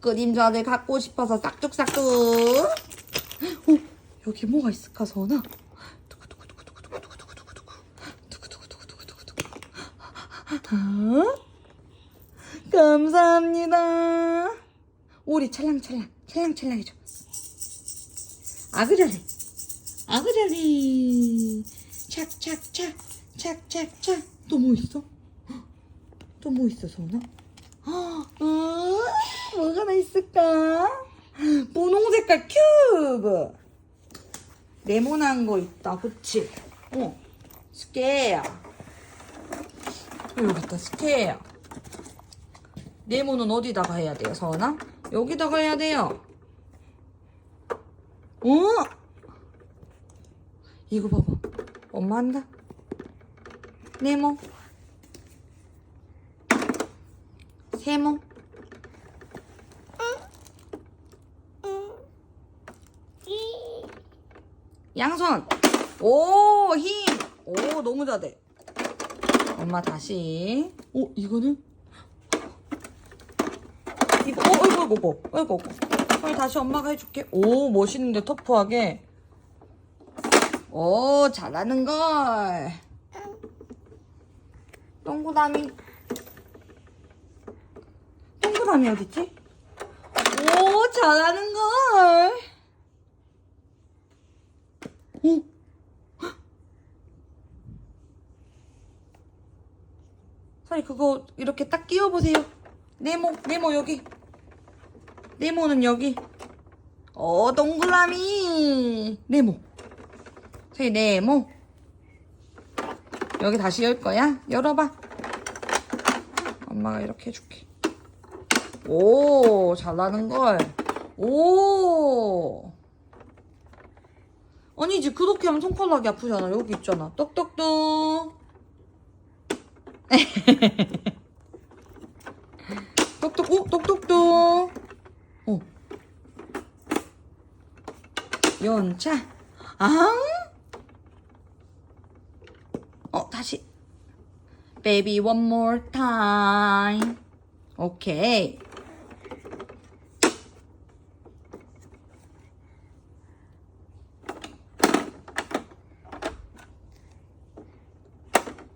그림자를 갖고 싶어서 싹둑싹둑. 어, 여기 뭐가 있을까, 서원아? 아, 감사합니다. 오리 찰랑찰랑, 찰랑찰랑 해줘. 아그저리, 아그저리. 착착착, 착착착. 또 뭐 있어? 또 뭐 있어, 서원아? 있을까? 분홍 색깔 큐브. 네모난 거 있다, 그치? 어, 스퀘어. 여기 있다, 스퀘어. 네모는 어디다가 해야 돼요, 서원아? 여기다가 해야 돼요. 어? 이거 봐봐. 엄마 한다. 네모. 세모. 양손. 오, 힘. 오, 너무 잘해. 엄마 다시. 오, 이거는? 이거, 어, 이거, 이거, 이거, 이거, 이거. 헐, 다시 엄마가 해줄게. 오, 멋있는데, 터프하게. 오, 잘하는걸. 동그라미. 동그라미 어딨지? 오, 잘하는걸. 오. 사리 그거 이렇게 딱 끼워보세요. 네모, 네모 여기. 네모는 여기. 어, 동그라미. 네모. 사리 네모. 여기 다시 열 거야? 열어봐. 엄마가 이렇게 해줄게. 오, 잘나는걸. 오. 아니지, 그렇게 하면 손가락이 아프잖아. 여기 있잖아. 똑똑똑. 똑똑, 오, 똑똑똑. 어. 연차. 아? 어, 다시. Baby, one more time. 오케이.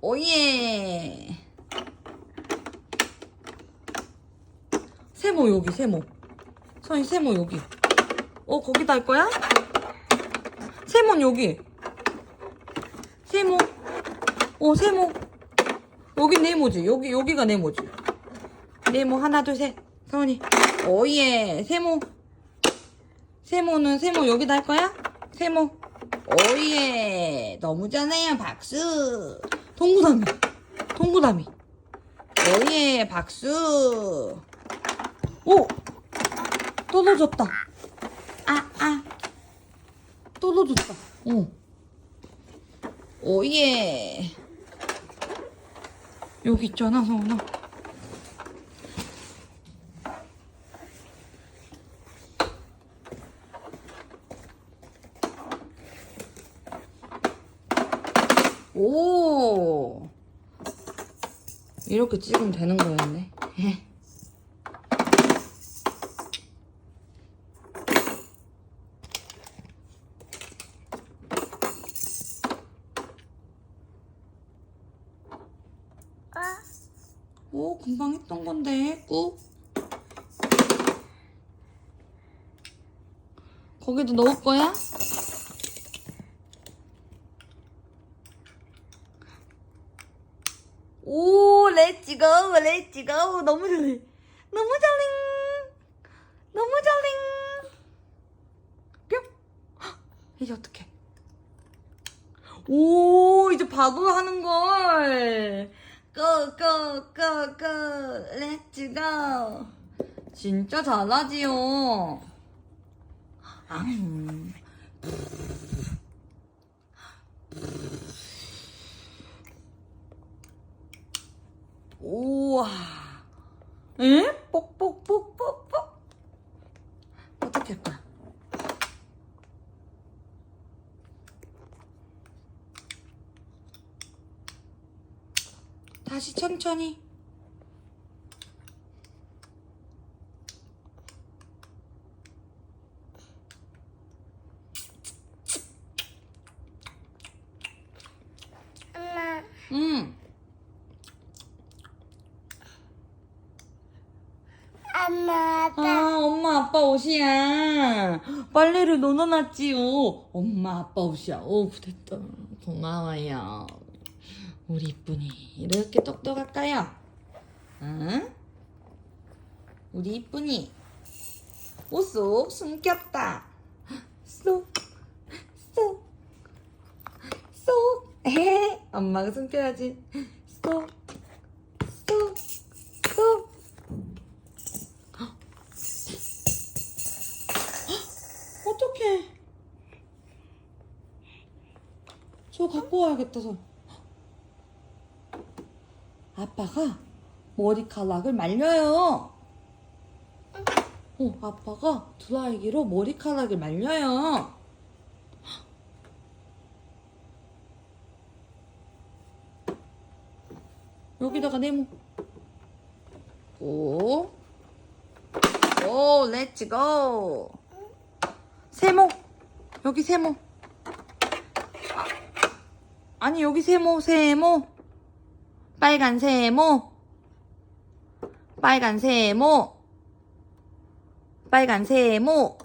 오예. 세모 여기 세모. 선이 세모 여기. 어 거기다 할 거야? 세모는 여기. 세모. 어 세모. 여기 네모지. 여기 여기가 네모지. 네모 하나 둘 셋. 서원이. 오예. 세모. 세모는 세모 여기다 할 거야? 세모. 오예. 너무 잘해요. 박수. 동그라미. 동그라미. 오예. 박수. 오! 떨어졌다. 아, 아. 떨어졌다. 어. 오예. 여기 있잖아, 성훈아. 오. 이렇게 찍으면 되는 거였네. 오, 금방 했던 건데, 꾹. 거기도 넣을 거야? 오, 렛츠 고, 렛츠 고. 너무 잘해. 너무 잘해. 너무 잘해. 뿅. 헉, 이제 어떡해. 오, 이제 바로 하는 걸. 고, 고, 고, 고. 렛츠 고. 진짜 잘하지요. 앙. 다시 천천히 엄마 음. 엄마 아빠 아, 엄마 아빠 옷이야. 빨래를 넣어놨지요. 엄마 아빠 옷이야. 오, 됐다. 고마워요. 우리 이쁜이 이렇게 똑똑할까요? 응? 우리 이쁜이 옷속 숨겼다. 쏙, 쏙, 쏙. 에헤, 엄마가 숨겨야지. 쏙, 쏙, 쏙. 어떡해. 저 갖고 와야겠다, 저. 아빠가 머리카락을 말려요. 어, 아빠가 드라이기로 머리카락을 말려요. 여기다가 네모. 오. 오, 렛츠 고. 세모. 여기 세모. 아, 아니, 여기 세모, 세모. 빨간 세모. 빨간 세모. 빨간 세모.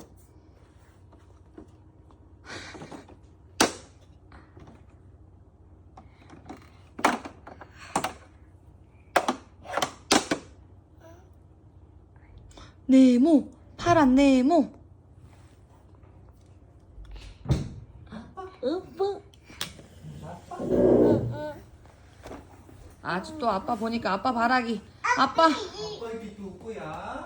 네모. 파란 네모. 으뿌. 아주 또 아빠 보니까 아빠 바라기. 아빠. 아빠 이게 누구야?